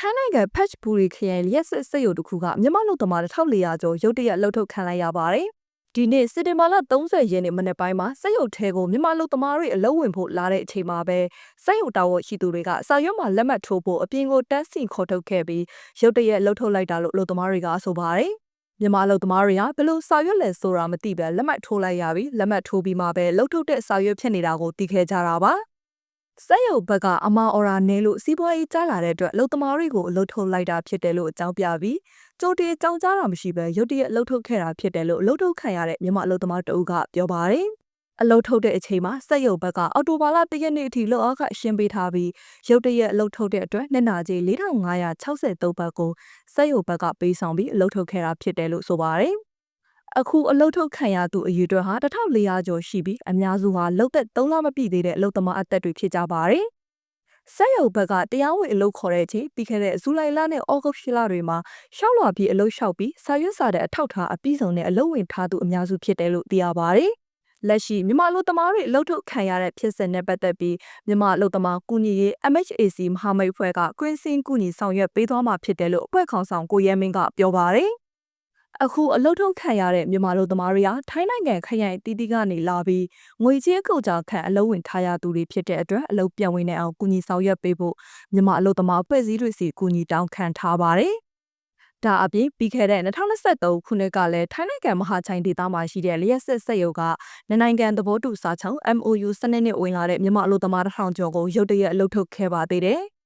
ထိုင်းနိုင်ငံဖက်ချ်ဘူရီခရိုင်လျက်စစ်စက်ရုံတစ်ခုကမြန်မာလူသမား1400ကျော်ရုတ်တရက်လှုပ်ထုတ်ခံလိုက်ရပါတယ်။ဒီနေ့စက်တင်ဘာလ30ရက်နေ့မနေ့ပိုင်းမှာစက်ရုံထဲကိုမြန်မာလူသမားတွေအလုပ်ဝင်ဖို့လာတဲ့အချိန်မှာပဲစက်ရုံတာဝန်ရှိသူတွေကစာရွက်မှာလက်မှတ်ထိုးဖို့အပြင်ကိုတန်းစီခေါ်ထုတ်ခဲ့ပြီးရုတ်တရက်လှုပ်ထုတ်လိုက်တာလို့လူသမားတွေကဆိုပါတယ်။မြန်မာလူသမားတွေကဘလို့စာရွက်လဲဆိုတာမသိပဲလက်မှတ်ထိုးလိုက်ရပြီးလက်မှတ်ထိုးပြီးမှပဲလှုပ်ထုတ်တဲ့စာရွက်ဖြစ်နေတာကိုသိခဲ့ကြတာပါ။ စက်ရုပ်ဘက်ကအမအော်ရာနဲလို့စီးပွားရေးကြားလာတဲ့အတွက်အလုတ်သမားတွေကိုအလုတ်ထုတ်လိုက်တာဖြစ်တယ်လို့အကြောင်းပြပြီးကြိုတင်အကြောင်းကြားတာမရှိဘဲရုတ်တရက်အလုတ်ထုတ်ခဲ့တာဖြစ်တယ်လို့အလုတ်ထုတ်ခံရတဲ့မြန်မာအလုတ်သမားတအုပ်ကပြောပါတယ်အလုတ်ထုတ်တဲ့အချိန်မှာစက်ရုပ်ဘက်ကအော်တိုဘာလတရက်နေ့အထိလောက်အောက်ကရှင်းပေးထားပြီးရုတ်တရက်အလုတ်ထုတ်တဲ့အတွက်နှစ်နာကြီး4563ဘတ်ကိုစက်ရုပ်ဘက်ကပေးဆောင်ပြီးအလုတ်ထုတ်ခဲ့တာဖြစ်တယ်လို့ဆိုပါတယ် အခုအလုတ်ထုတ်ခံရသူအယူအတွက်ဟာ1400ကျော်ရှိပြီးအများစုဟာလုတ်သက်3လမပြည့်သေးတဲ့အလုတ်သမားအသက်တွေဖြစ်ကြပါတယ်။ဆက်ရုပ်ဘက်ကတရားဝင်အလုတ်ခေါ်တဲ့အချိန်ပြီးခဲ့တဲ့ဇူလိုင်လနဲ့ဩဂုတ်လတွေမှာရှောက်လွာပြီးအလုတ်လျှောက်ပြီးစာရွက်စာတဲ့အထောက်ထားအပြည့်စုံနဲ့အလုတ်ဝင်ထားသူအများစုဖြစ်တယ်လို့သိရပါတယ်။လက်ရှိမြန်မာလူသမားတွေအလုတ်ထုတ်ခံရတဲ့ဖြစ်စဉ်နဲ့ပတ်သက်ပြီးမြန်မာလူသမားကုညီရေး MHAC မဟာမိတ်ဖွဲ့ကကွင်းစင်းကုညီဆောင်ရွက်ပေးသွားမှာဖြစ်တယ်လို့အဖွဲ့ခေါင်းဆောင်ကိုရဲမင်းကပြောပါတယ်။ အခုအလုတ်ထုတ်ခံရတဲ့မြန်မာလူသမားတွေဟာထိုင်းနိုင်ငံခရိုင်တီးတီးကနေလာပြီးငွေကြေးကုတ်ကြခံအလုံးဝင်ထားရသူတွေဖြစ်တဲ့အတွက်အလုတ်ပြန်ဝင်နေအောင်ကူညီဆောင်ရွက်ပေးဖို့မြန်မာအလုတ်သမားအဖွဲ့အစည်းတွေစီကူညီတောင်းခံထားပါတယ်။ဒါအပြင်ပြီးခဲ့တဲ့2023ခုနှစ်ကလည်းထိုင်းနိုင်ငံမဟာချိုင်ဒေသမှာရှိတဲ့လျှက်စစ်စက်ရုံကနိုင်ငံသဘောတူစာချုပ် MOU စနစ်နဲ့ဝင်လာတဲ့မြန်မာအလုတ်သမားတစ်ထောင်ကျော်ကိုရုတ်တရက်အလုတ်ထုတ်ခဲ့ပါသေးတယ်။